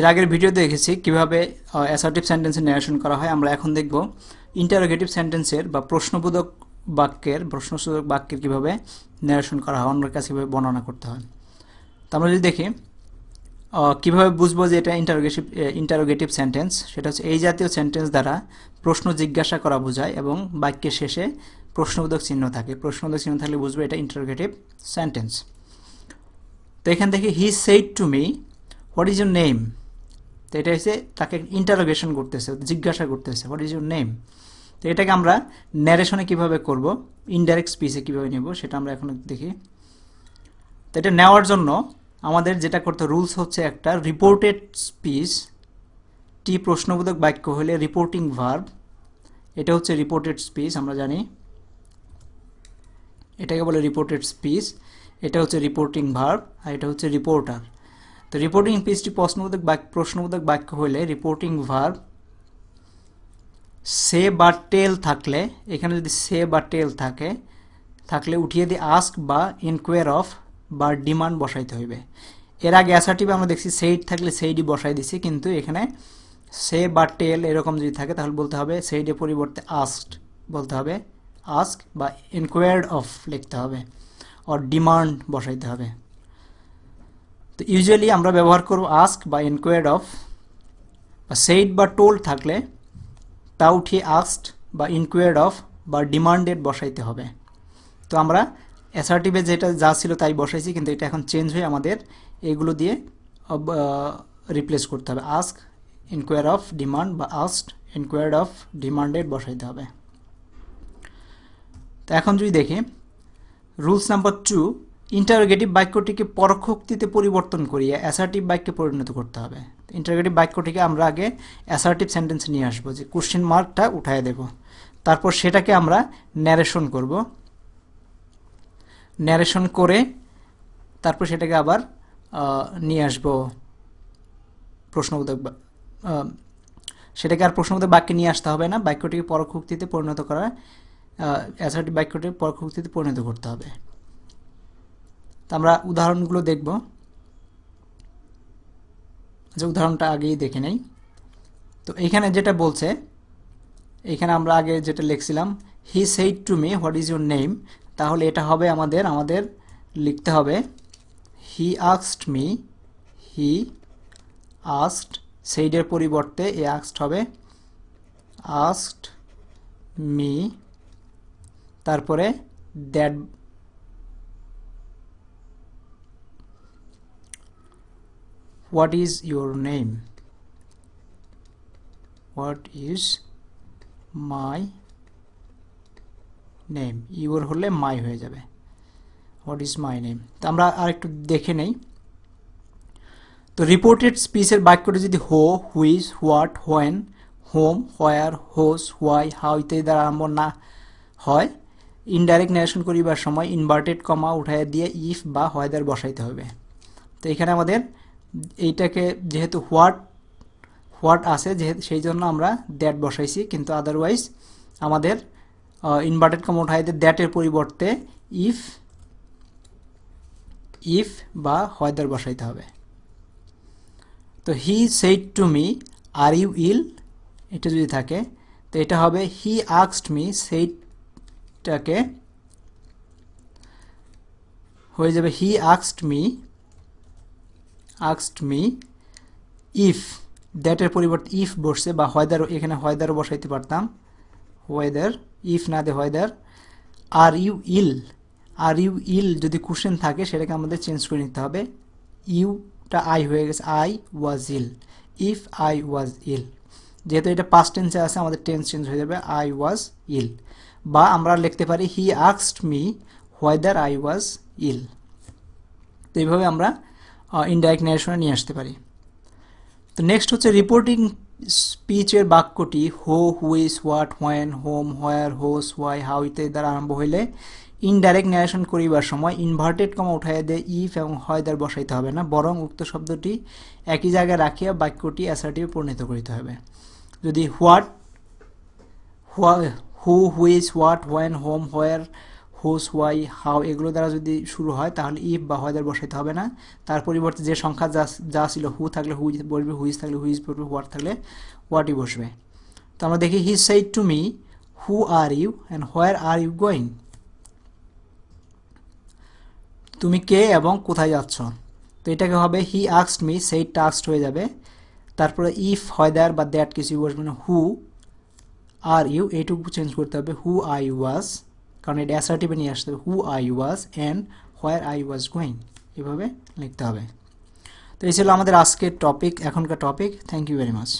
এর আগের ভিডিও দেখেছি কীভাবে অ্যাসার্টিভ সেন্টেন্সের ন্যারেশন করা হয়। আমরা এখন দেখব ইন্টারোগেটিভ সেন্টেন্সের বা প্রশ্নবোধক বাক্যের প্রশ্নবোধক বাক্যের কীভাবে ন্যারেশন করা হয়, অন্যের কাছে কীভাবে বর্ণনা করতে হয়। তো আমরা যদি দেখি কীভাবে বুঝব যে এটা ইন্টারোগেটিভ ইন্টারোগেটিভ সেন্টেন্স সেটা হচ্ছে এই জাতীয় সেন্টেন্স দ্বারা প্রশ্ন জিজ্ঞাসা করা বোঝায় এবং বাক্যের শেষে প্রশ্নবোধক চিহ্ন থাকে। প্রশ্নবোধক চিহ্ন থাকলে বুঝব এটা ইন্টারোগেটিভ সেন্টেন্স তো এখান থেকে he said to me what is your name তো এটা হচ্ছে তাকে ইন্টারোগেশন করতেছে, জিজ্ঞাসা করতেছে হোয়াট ইজ ইউর নেম তো এটাকে আমরা ন্যারেশনে কীভাবে করব ইনডাইরেক্ট স্পিচে কীভাবে নেব, সেটা আমরা এখন দেখি। তো এটা নেওয়ার জন্য আমাদের যেটা করতে রুলস হচ্ছে একটা রিপোর্টেড স্পিচ টি প্রশ্নবোধক বাক্য হলে রিপোর্টিং ভার্ব এটা হচ্ছে রিপোর্টেড স্পিচ আমরা জানি। এটাকে বলে রিপোর্টেড স্পিচ এটা হচ্ছে রিপোর্টিং ভার্ব আর এটা হচ্ছে রিপোর্টার তো রিপোর্টিং স্পিচটি প্রশ্নবোধক বাক্য প্রশ্নবোধক বাক্য হলে রিপোর্টিং ভার্ব সে বা টেল থাকলে, এখানে যদি সে বা টেল থাকে, থাকলে উঠিয়ে দিয়ে আস্ক বা ইনকোয়ার অফ বা ডিমান্ড বসাইতে হইবে। এর আগে অ্যাসার্টিভে আমরা দেখছি সেইড থাকলে সেইডই বসাই দিছি, কিন্তু এখানে সে বা টেল এরকম যদি থাকে, তাহলে বলতে হবে সেইডের পরিবর্তে আস্কড বলতে হবে। আস্ক বা ইনকোয়ার্ড অফ লিখতে হবে অর ডিমান্ড বসাইতে হবে। তো ইউজুয়ালি আমরা ব্যবহার করব আস্ক বা ইনকোয়ার্ড অফ বা সেইড বা টোল থাকলে তা উঠিয়ে আস্কড বা ইনকোয়ার্ড অফ বা ডিমান্ডেড বসাইতে হবে। তো আমরা অ্যাসার্টিভে যেটা যা ছিল তাই বসাইছি, কিন্তু এটা এখন চেঞ্জ হয়ে আমাদের এগুলো দিয়ে রিপ্লেস করতে হবে। আস্ক ইনকোয়ার অফ ডিমান্ড বা আস্ট ইনকোয়ার্ড অফ ডিমান্ডেড বসাইতে হবে। তো এখন যদি দেখি রুলস নাম্বার টু ইন্টারোগেটিভ বাক্যটিকে পরোক্ষোক্তিতে পরিবর্তন করিয়ে অ্যাসার্টিভ বাক্যে পরিণত করতে হবে। ইন্টারোগেটিভ বাক্যটিকে আমরা আগে অ্যাসার্টিভ সেন্টেন্স নিয়ে আসব, যে কোশ্চেন মার্কটা উঠায় দেব। তারপর সেটাকে আমরা ন্যারেশন করব। ন্যারেশন করে তারপর সেটাকে আবার নিয়ে আসব প্রশ্নবোধক সেটাকে আর প্রশ্নবোধক বাক্যে নিয়ে আসতে হবে না। বাক্যটিকে পরোক্ষোক্তিতে পরিণত করা অ্যাসার্টিভ বাক্যটিকে পরোক্ষোক্তিতে পরিণত করতে হবে। তা আমরা উদাহরণগুলো দেখব। যে উদাহরণটা আগেই দেখে নেই। তো এখানে যেটা বলছে, এখানে আমরা আগে যেটা লিখছিলাম he said to me what is your name তাহলে এটা হবে আমাদের আমাদের লিখতে হবে হি আক্সড মি হি আস্ট সেইডের পরিবর্তে এ আক্সড হবে আস্কড মি তারপরে that what is your name what is my name your হলে মাই হয়ে যাবে। হোয়াট ইজ মাই নেম তো আমরা আর একটু দেখে নেই। তো রিপোর্টেড স্পিচের বাক্যটি যদি who which what when whom where whose why how ইত্যাদি দ্বারা আরম্ভ না হয় ইনডাইরেক্ট ন্যারেশন করিবার সময় ইনভার্টেড কমা উঠায় দিয়ে ইফ বা হয়দার বসাইতে হবে। তো এখানে আমাদের এইটাকে যেহেতু হোয়াট হোয়াট আছে যেহেতু সেই জন্য আমরা দ্যাট বসাইছি, কিন্তু আদারওয়াইজ আমাদের ইনভার্টেড কমা দিয়ে দ্যাটের পরিবর্তে ইফ ইফ বা হয়দার বসাইতে হবে। তো he said to me are you ill এটা যদি থাকে, তো এটা হবে হি আক্সড মি সেইটাকে হয়ে যাবে হি আক্সড মি আক্সড মি ইফ দ্যাটের পরিবর্তে ইফ বসছে বা হয়দার এখানে হয়দারও বসাইতে পারতাম। ওয়েদার ইফ না দে হয়দার। আর you ill are you ill যদি কোশ্চেন থাকে, সেটাকে আমাদের চেঞ্জ করে নিতে হবে। ইউটা আই হয়ে গেছে। I was ill if I was ill যেহেতু এটা পাস্ট টেন্সে আছে, আমাদের টেন্স চেঞ্জ হয়ে যাবে। আই ওয়াজ ইল বা আমরা লিখতে পারি he আক্সড me whether I was ill তো এইভাবে আমরা ইনডাইরেক্ট ন্যারেশনে নিয়ে আসতে পারি। তো নেক্সট হচ্ছে রিপোর্টিং স্পিচের বাক্যটি who which what when whom where whose why how ইত্যাদি দ্বারা আরম্ভ হইলে ইনডাইরেক্ট ন্যারেশন করিবার সময় ইনভার্টেড কমা উঠাইয়া দিয়ে ইফ এবং হয় দ্বার বসাইতে হবে না, বরং উক্ত শব্দটি একই জায়গায় রাখিয়া বাক্যটি অ্যাসার্টিভে পরিণত করিতে হবে। যদি what who which what when whom where whose, why how এগুলো দ্বারা যদি শুরু হয়, তাহলে ইফ বা হয়দার বসাইতে হবে না। তার পরিবর্তে যে সংখ্যা যা যা ছিল, হু থাকলে হু বলবে হুইজ থাকলে হুইজ বলবে হোয়াট থাকলে হোয়াটই বসবে। তো আমরা দেখি he said to me, who are you, and where are you going? তুমি কে এবং কোথায় যাচ্ছ? তো এটাকে হবে হি আক্সড মি সেই টাক্সড হয়ে যাবে। তারপরে ইফ হয়দার বা দ্যাট কিছু বসবে না, হু আর ইউ, এইটুকু চেঞ্জ করতে হবে, হু আই ওয়াজ। কারণ এটা অ্যাসার্টিভে নিয়ে আসতে হবে। Who I was and where I was going এভাবে লিখতে হবে। তো এই ছিল আমাদের আজকের টপিক এখনকার topic thank you very much